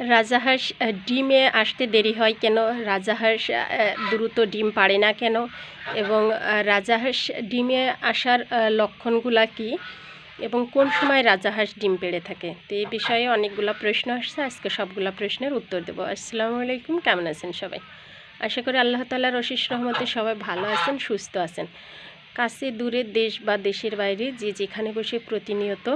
রাজাহাঁস ডিমে আসতে দেরি হয় কেন? রাজাহাঁস দ্রুত ডিম পারে না কেন? এবং রাজাহাঁস ডিমে আসার লক্ষণগুলা কি? এবং কোন সময় রাজাহাঁস ডিম পেড়ে থাকে? তো এই বিষয়ে অনেকগুলো প্রশ্ন আসছে। আজকে সবগুলো প্রশ্নের উত্তর দেবো। আসসালামু আলাইকুম, কেমন আছেন সবাই? আশা করি আল্লাহ তালার রশিস রহমতে সবাই ভালো আছেন, সুস্থ আছেন। কাছে দূরে দেশ বা দেশের বাইরে যে যেখানে বসে প্রতিনিয়ত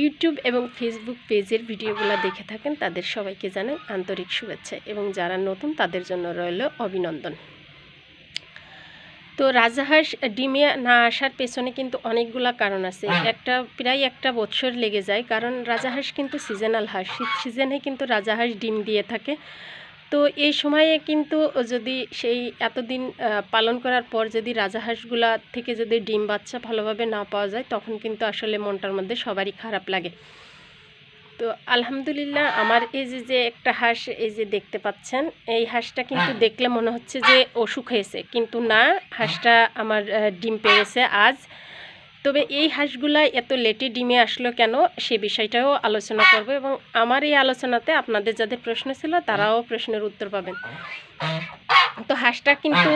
ইউটিউব এবং ফেসবুক পেজের ভিডিওগুলো দেখে থাকেন তাদের সবাইকে জানাই আন্তরিক শুভেচ্ছা এবং যারা নতুন তাদের জন্য রইল অভিনন্দন। তো রাজাহাঁস ডিমে না আসার পেছনে কিন্তু অনেকগুলো কারণ আছে। একটা প্রায় একটা বছর লেগে যায়, কারণ রাজাহাঁস কিন্তু সিজনাল হাঁস। শীত সিজনে কিন্তু রাজাহাঁস ডিম দিয়ে থাকে। তো এই সময়ে কিন্তু যদি সেই এতদিন পালন করার পর যদি রাজাহাঁসগুলা থেকে যদি ডিম বাচ্চা ভালোভাবে না পাওয়া যায়, তখন কিন্তু আসলে মনটার মধ্যে সবারই খারাপ লাগে। তো আলহামদুলিল্লাহ আমার এই যে যে একটা হাঁস এই যে দেখতে পাচ্ছেন, এই হাঁসটা কিন্তু দেখলে মনে হচ্ছে যে অসুখ হয়েছে। কিন্তু না, হাঁসটা আমার ডিম পেয়েছে আজ। তবে এই হাঁসগুলা এত লেটে ডিমে আসলো কেন সে বিষয়টাও আলোচনা করব এবং আমার এই আলোচনাতে আপনাদের যাদের প্রশ্ন ছিল তারাও প্রশ্নের উত্তর পাবেন। তো হাঁসটা কিন্তু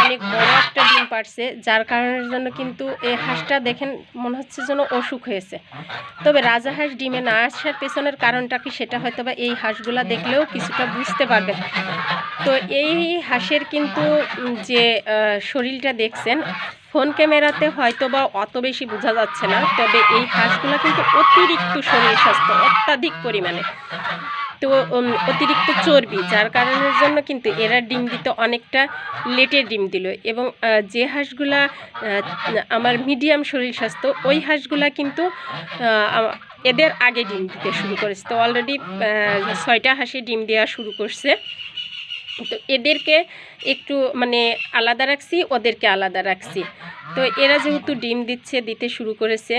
অনেক বড় একটা ডিম পারছে, যার কারণের জন্য কিন্তু এই হাঁসটা দেখেন মনে হচ্ছে যেন অসুখ হয়েছে। তবে রাজা হাঁস ডিমে না আসার পেছনের কারণটা কি সেটা হয়তো বা এই হাঁসগুলা দেখলেও কিছুটা বুঝতে পারবেন। তো এই হাঁসের কিন্তু যে শরীরটা দেখছেন ফোন ক্যামেরাতে হয়তো বা অত বেশি বোঝা যাচ্ছে না, তবে এই হাঁসগুলো কিন্তু অতিরিক্ত শরীর স্বাস্থ্য অত্যাধিক পরিমাণে। তো অতিরিক্ত চর্বি, যার কারণের জন্য কিন্তু এরা ডিম দিতে অনেকটা লেটে ডিম দিল এবং যে হাঁসগুলা আমার মিডিয়াম শরীর স্বাস্থ্য, ওই হাঁসগুলা কিন্তু এদের আগে ডিম দিতে শুরু করেছে। তো অলরেডি ছয়টা হাঁসে ডিম দেওয়া শুরু করছে। তো এদেরকে একটু মানে আলাদা রাখছি, ওদেরকে আলাদা রাখছি। তো এরা যেহেতু ডিম দিচ্ছে, দিতে শুরু করেছে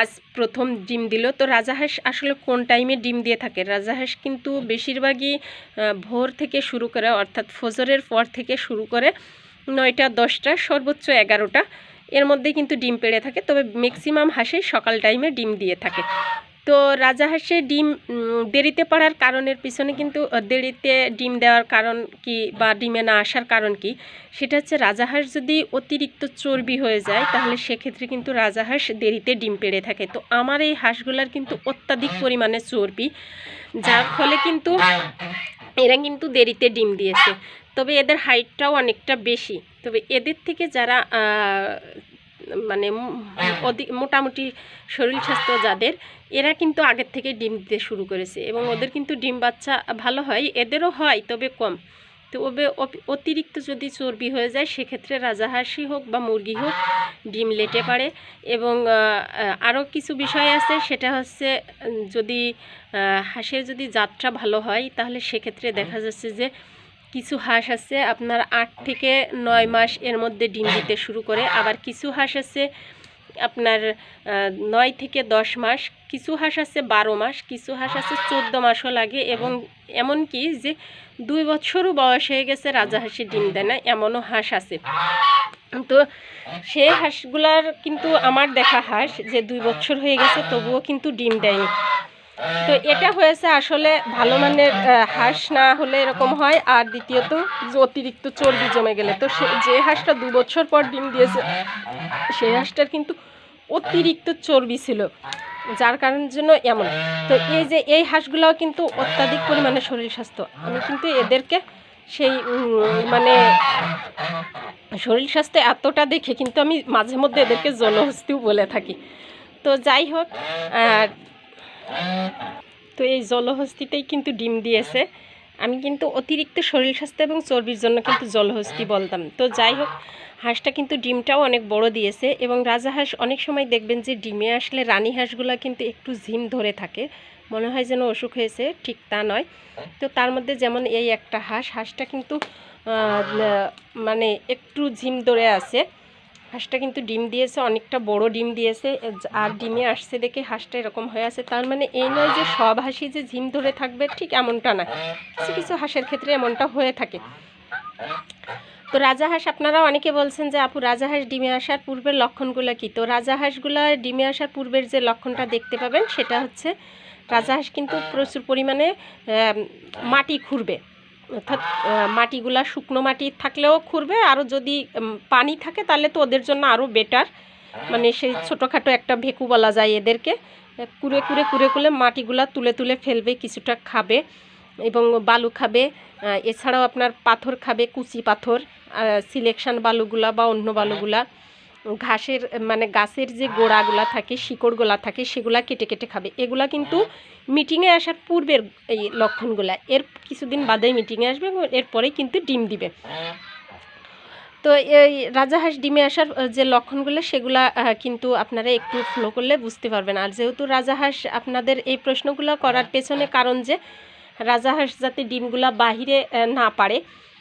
আজ প্রথম ডিম দিল। তো রাজাহাঁস আসলে কোন টাইমে ডিম দিয়ে থাকে? রাজাহাঁস কিন্তু বেশিরভাগই ভোর থেকে শুরু করে, অর্থাৎ ফজরের পর থেকে শুরু করে নয়টা, দশটা, সর্বোচ্চ এগারোটা। এর মধ্যে কিন্তু ডিম পেড়ে থাকে। তবে ম্যাক্সিমাম হাঁসে সকাল টাইমে ডিম দিয়ে থাকে। তো রাজা রাজাহাঁসে ডিম দেরিতে পড়ার কারণের পিছনে কিন্তু দেরিতে ডিম দেওয়ার কারণ কি বা ডিমে না আসার কারণ কি, সেটা হচ্ছে রাজাহাঁস যদি অতিরিক্ত চর্বি হয়ে যায়, তাহলে সেক্ষেত্রে কিন্তু রাজাহাঁস দেরিতে ডিম পেড়ে থাকে। তো আমার এই হাঁসগুলার কিন্তু অত্যাধিক পরিমাণে চর্বি, যার ফলে কিন্তু এরা কিন্তু দেরিতে ডিম দিয়েছে। তবে এদের হাইটটাও অনেকটা বেশি। তবে এদের থেকে যারা মানে উম অধি- মোটামুটি শরীর স্বাস্থ্য যাদের, এরা কিন্তু আগের থেকে ডিম দিতে শুরু করেছে এবং ওদের কিন্তু ডিম বাচ্চা ভালো হয়, এদেরও হয় তবে কম। তো ওবে অতিরিক্ত যদি চর্বি হয়ে যায়, সেক্ষেত্রে রাজাহাঁসই হোক বা মুরগি হোক, ডিম লেটে পারে এবং আরও কিছু বিষয় আছে, সেটা হচ্ছে যদি হাঁসের যদি জাতটা ভালো হয়, তাহলে সেক্ষেত্রে দেখা যাচ্ছে যে কিছু হাঁস আছে, আপনার আট থেকে নয় মাস এর মধ্যে ডিম দিতে শুরু করে। আবার কিছু হাঁস আছে, আপনার নয় থেকে দশ মাস, কিছু হাঁস আছে বারো মাস, কিছু হাঁস আছে চোদ্দ মাসও লাগে এবং এমন কি যে দুই বছরও বয়স হয়ে গেছে রাজাহাঁসে ডিম দেয় না, এমনও হাঁস আছে। তো সেই হাঁসগুলার কিন্তু আমার দেখা হাঁস যে দুই বছর হয়ে গেছে, তবুও কিন্তু ডিম দেয়নি। তো এটা হয়েছে আসলে ভালো মানের হাঁস না হলে এরকম হয়। আর দ্বিতীয়ত অতিরিক্ত চর্বি জমে গেলে। তো যে হাঁসটা দু বছর পর ডিম দিয়েছে, সেই হাঁসটার কিন্তু অতিরিক্ত চর্বি ছিল। যার কারণের জন্য এমন। তো এই যে, এই হাঁসগুলাও কিন্তু অত্যাধিক পরিমাণে শরীর স্বাস্থ্য। আমি কিন্তু এদেরকে সেই মানে শরীর স্বাস্থ্য এতটা দেখে কিন্তু আমি মাঝে মধ্যে এদেরকে জলহস্তিও বলে থাকি। তো যাই হোক তো এই জলহস্তিতেই কিন্তু ডিম দিয়েছে। আমি কিন্তু অতিরিক্ত শরীর স্বাস্থ্য এবং চর্বির জন্য কিন্তু জলহস্তি বলতাম। তো যাই হোক, হাঁসটা কিন্তু ডিমটাও অনেক বড় দিয়েছে এবং রাজাহাঁস অনেক সময় দেখবেন যে ডিমে আসলে রানী হাঁসগুলো কিন্তু একটু ঝিম ধরে থাকে। মনে হয় যেন অসুখ হয়েছে, ঠিক তা নয়। তো তার মধ্যে যেমন এই একটা হাঁস, হাঁসটা কিন্তু মানে একটু ঝিম ধরে আছে। হাঁসটা কিন্তু ডিম দিয়েছে, অনেকটা বড় ডিম দিয়েছে, আর ডিমে আসছে দেখে হাঁসটা এরকম হয়ে আছে। তার মানে এই নয় যে সব হাঁসই যে ঝিম ধরে থাকবে, ঠিক এমনটা না। কিছু কিছু হাঁসের ক্ষেত্রে এমনটা হয়ে থাকে। তো রাজাহাঁস আপনারা অনেকে বলছেন যে, আপু রাজাহাঁস ডিমে আসার পূর্বের লক্ষণগুলো কি? তো রাজা রাজাহাঁসগুলো ডিমে আসার পূর্বের যে লক্ষণটা দেখতে পাবেন, সেটা হচ্ছে রাজাহাঁস কিন্তু প্রচুর পরিমাণে মাটি খুঁড়বে। অর্থাৎ মাটিগুলা শুকনো মাটি থাকলেও খুঁড়বে আরও যদি পানি থাকে তাহলে তো ওদের জন্য আরও বেটার মানে সেই ছোটোখাটো একটা ভেকু বলা যায় এদেরকে। কুড়ে কুড়ে কুড়ে কুড়ে মাটিগুলা তুলে তুলে ফেলবে, কিছুটা খাবে এবং বালু খাবে। এছাড়াও আপনার পাথর খাবে, কুচি পাথর সিলেকশন বালুগুলা বা অন্য বালুগুলা। ঘাসের মানে গাছের যে গোড়াগুলা থাকে, শিকড়গুলা থাকে, সেগুলা কেটে কেটে খাবে। এগুলা কিন্তু মিটিংয়ে আসার পূর্বের এই লক্ষণগুলা। এর কিছুদিন বাদেই মিটিংয়ে আসবে, এরপরেই কিন্তু ডিম দিবে। তো এই রাজাহাঁস ডিমে আসার যে লক্ষণগুলো, সেগুলা কিন্তু আপনারা একটু ফলো করলে বুঝতে পারবেন। আর যেহেতু রাজাহাঁস আপনাদের এই প্রশ্নগুলো করার পেছনে কারণ যে রাজাহাঁস যাতে ডিমগুলা বাহিরে না পারে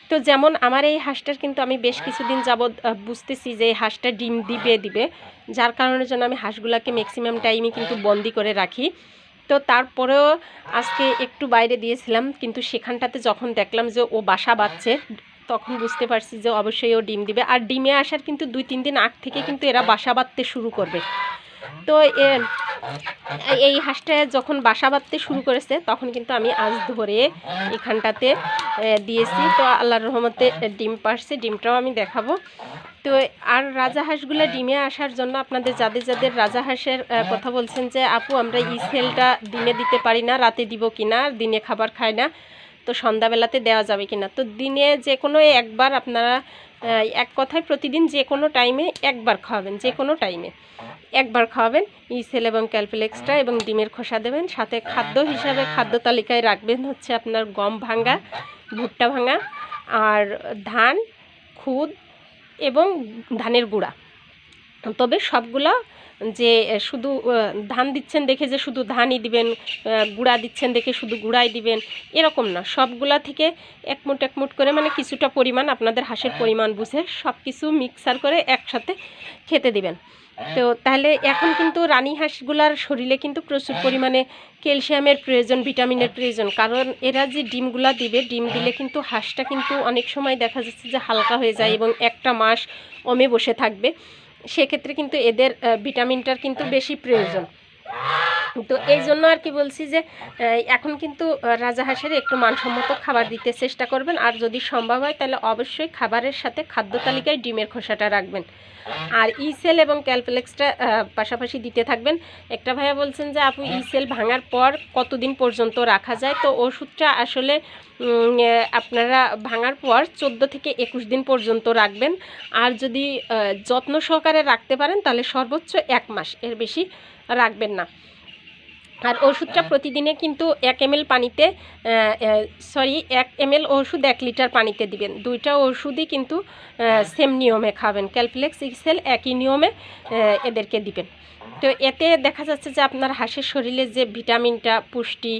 তো যেমন আমার এই হাঁসটার কিন্তু আমি বেশ কিছুদিন যাবৎ বুঝতেছি যে এই হাঁসটা ডিম দিবে দিবে। যার কারণের জন্য আমি হাঁসগুলাকে ম্যাক্সিমাম টাইমে কিন্তু বন্দি করে রাখি। তো তারপরেও আজকে একটু বাইরে দিয়েছিলাম, কিন্তু সেখানটাতে যখন দেখলাম যে ও বাসা বাঁধছে, তখন বুঝতে পারছি যে অবশ্যই ও ডিম দিবে। আর ডিমে আসার কিন্তু দুই, তিন দিন আগ থেকে কিন্তু এরা বাসা বাঁধতে শুরু করবে। তো এই হাঁসটা যখন বাসা বাঁধতে শুরু করেছে, তখন কিন্তু আমি আজ ধরে এখানটাতে দিয়েছি। তো আল্লাহর রহমতে ডিম পারছে, ডিমটাও আমি দেখাবো। তো আর রাজাহাঁসগুলো ডিমে আসার জন্য আপনাদের যাদের যাদের রাজা হাঁসের কথা বলছেন যে, আপু, আমরা ই সেলটা দিনে দিতে পারি না, রাতে দিব কিনা, দিনে খাবার খায় না, তো সন্ধ্যাবেলাতে দেওয়া যাবে কিনা? তো দিনে যে কোনো একবার আপনারা এক কথায় প্রতিদিন যে কোনো টাইমে একবার খাওয়াবেন, যে কোনো টাইমে একবার খাওয়াবেন ইসেল এবং ক্যালফ্লেক্সটা এবং ডিমের খোসা দেবেন, সাথে খাদ্য হিসাবে খাদ্য তালিকায় রাখবেন হচ্ছে আপনার গম ভাঙ্গা ভুট্টা ভাঙা, আর ধান, খুদ এবং ধানের গুঁড়া। তবে সবগুলা যে শুধু ধান দিচ্ছেন দেখে যে শুধু ধানই দিবেন গুঁড়া দিচ্ছেন দেখে শুধু গুঁড়াই দিবেন এরকম না। সবগুলা থেকে এক মুঠ এক মুঠ করে মানে কিছুটা পরিমাণ আপনাদের হাঁসের পরিমাণ বুঝে সব কিছু মিক্সার করে একসাথে খেতে দিবেন। তো তাহলে এখন কিন্তু রানী হাঁসগুলার শরীরে কিন্তু প্রচুর পরিমাণে ক্যালসিয়ামের প্রয়োজন ভিটামিনের প্রয়োজন। কারণ এরা যে ডিমগুলা দিবে ডিম দিলে কিন্তু হাঁসটা কিন্তু অনেক সময় দেখা যাচ্ছে যে হালকা হয়ে যায় এবং একটা মাস অমে বসে থাকবে। সেক্ষেত্রে কিন্তু এদের ভিটামিনটার কিন্তু বেশি প্রয়োজন। তো এই জন্য আর কি বলছি যে এখন কিন্তু আহ, রাজাহাঁসের একটু মানসম্মত খাবার দিতে চেষ্টা করবেন। আর যদি সম্ভব হয় তাহলে অবশ্যই খাবারের সাথে খাদ্য তালিকায় ডিমের খোসাটা রাখবেন। আর ইসেল এবং ক্যালপ্লেক্সটা পাশাপাশি দিতে থাকবেন। একটা ভাইয়া বলছেন যে আপু ইসেল ভাঙার পর কতদিন পর্যন্ত রাখা যায়? তো ওষুধটা আসলে আপনারা ভাঙার পর চোদ্দ থেকে একুশ দিন পর্যন্ত রাখবেন। আর যদি যত্ন সহকারে রাখতে পারেন তাহলে সর্বোচ্চ এক মাস এর বেশি রাখবেন না। আর ওষুধটা প্রতিদিনে কিন্তু এক এম পানিতে সরি এক এম এল ওষুধ এক লিটার পানিতে দিবেন। দুইটা ওষুধই কিন্তু সেম নিয়মে খাবেন। ক্যালফ্লেক্স ইক্সেল একই নিয়মে এদেরকে দিবেন। তো এতে দেখা যাচ্ছে যে আপনার হাঁসের শরীরে যে ভিটামিনটা পুষ্টি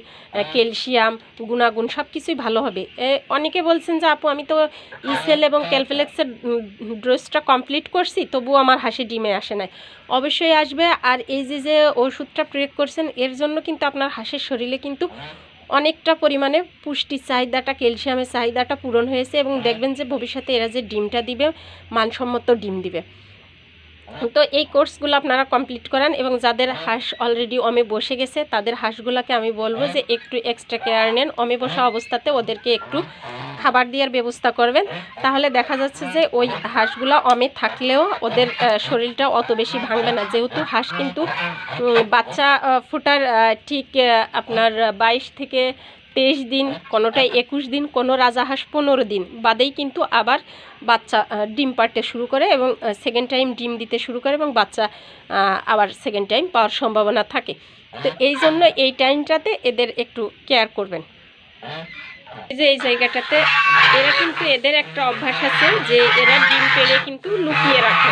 ক্যালসিয়াম গুণাগুণ সব কিছুই ভালো হবে। এ, অনেকে বলছেন যে আপু আমি তো ইসেল এবং ক্যালফ্লেক্সের ডোজটা কমপ্লিট করছি তবুও আমার হাসি ডিমে আসে নাই। অবশ্যই আসবে। আর এই যে যে ওষুধটা প্রয়োগ করছেন এর জন্য কিন্তু আপনার হাঁসের শরীরে কিন্তু অনেকটা পরিমাণে পুষ্টির চাহিদাটা ক্যালসিয়ামের চাহিদাটা পূরণ হয়েছে এবং দেখবেন যে ভবিষ্যতে এরা যে ডিমটা দিবে মানসম্মত ডিম দিবে। তো এই কোর্সগুলো আপনারা কমপ্লিট করান এবং যাদের হাঁস অলরেডি অমে বসে গেছে, তাদের হাঁসগুলোকে আমি বলব যে একটু এক্সট্রা কেয়ার নেন। অমে বসা অবস্থাতে ওদেরকে একটু খাবার দেওয়ার ব্যবস্থা করবেন। তাহলে দেখা যাচ্ছে যে ওই হাঁসগুলো অমে থাকলেও ওদের শরীরটা অত বেশি ভাঙবে না। যেহেতু হাঁস কিন্তু বাচ্চা ফোটার ঠিক আপনার বাইশ থেকে তেইশ দিন, কোনোটাই একুশ দিন, কোনো রাজাহাঁস পনেরো দিন। বাদেই কিন্তু আবার বাচ্চা ডিম পাড়তে শুরু করে এবং সেকেন্ড টাইম ডিম দিতে শুরু করে এবং বাচ্চা আবার সেকেন্ড টাইম পাওয়ার সম্ভাবনা থাকে। তো এই জন্য এই টাইমটাতে এদের একটু কেয়ার করবেন। এই যে এই জায়গাটাতে, এরা কিন্তু এদের একটা অভ্যাস আছে যে এরা ডিম পেড়ে কিন্তু লুকিয়ে রাখে।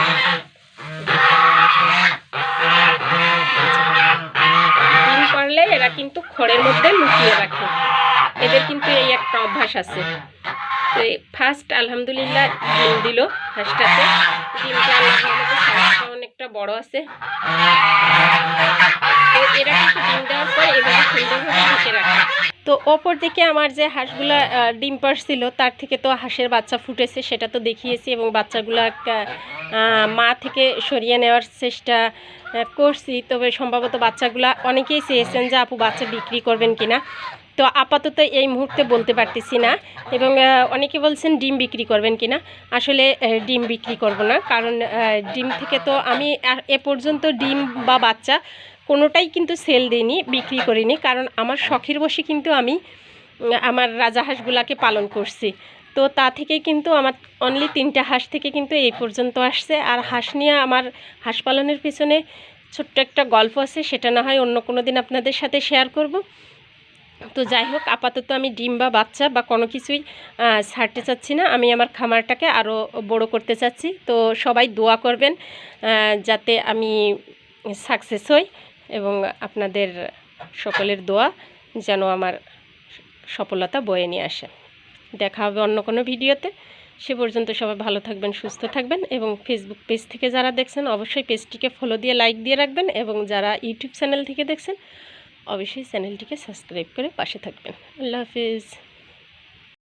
পারলে এরা কিন্তু খড়ের মধ্যে লুকিয়ে রাখে। এদের কিন্তু এই একটা অভ্যাস আছে। তো ফার্স্ট আলহামদুলিল্লাহ ডিম দিল ফার্স্টটাতে ডিমটা আলহামদুলিল্লাহ অনেকটা বড় আছে। তো এরা কিন্তু ডিম দেওয়ার পর এভাবে সুন্দরভাবে ঢেকে রাখে। তো অপর দিকে আমার যে হাঁসগুলা ডিম পারছিল তার থেকে তো হাঁসের বাচ্চা ফুটেছে, সেটা তো দেখিয়েছি এবং বাচ্চাগুলা মা থেকে সরিয়ে নেওয়ার চেষ্টা করছি। তবে সম্ভবত বাচ্চাগুলা অনেকেই চেয়েছেন যে, আপু, বাচ্চা বিক্রি করবেন কিনা? তো আপাতত এই মুহূর্তে বলতে পারতেছি না এবং অনেকে বলছেন, ডিম বিক্রি করবেন কিনা? আসলে ডিম বিক্রি করব না, কারণ ডিম থেকে তো আমি এ পর্যন্ত ডিম বা বাচ্চা কোনোটাই কিন্তু সেল দিইনি, বিক্রি করিনি। কারণ আমার শখের বসে কিন্তু আমি আমার রাজা রাজাহাঁসগুলাকে পালন করছি। তো তা থেকে কিন্তু আমার অনলি তিনটা হাঁস থেকে কিন্তু এই পর্যন্ত আসছে। আর হাঁস নিয়ে আমার হাঁস পালনের পিছনে ছোট্ট একটা গল্প আছে, সেটা না হয় অন্য কোনো দিন আপনাদের সাথে শেয়ার করব। তো যাই হোক, আপাতত আমি ডিম বা বাচ্চা বা কোনো কিছুই ছাড়তে চাচ্ছি না। আমি আমার খামারটাকে আরও বড় করতে চাচ্ছি। তো সবাই দোয়া করবেন যাতে আমি সাকসেস হই। এবং আপনাদের সকলের দোয়া যেন আমার সফলতা বয়ে নিয়ে আসে। দেখা হবে অন্য কোনো ভিডিওতে। সে পর্যন্ত সবাই ভালো থাকবেন, সুস্থ থাকবেন এবং ফেসবুক পেজ থেকে যারা দেখছেন, অবশ্যই পেজটিকে ফলো দিয়ে লাইক দিয়ে রাখবেন এবং যারা ইউটিউব চ্যানেল থেকে দেখছেন, অবশ্যই চ্যানেলটিকে সাবস্ক্রাইব করে পাশে থাকবেন। আল্লাহ হাফিজ।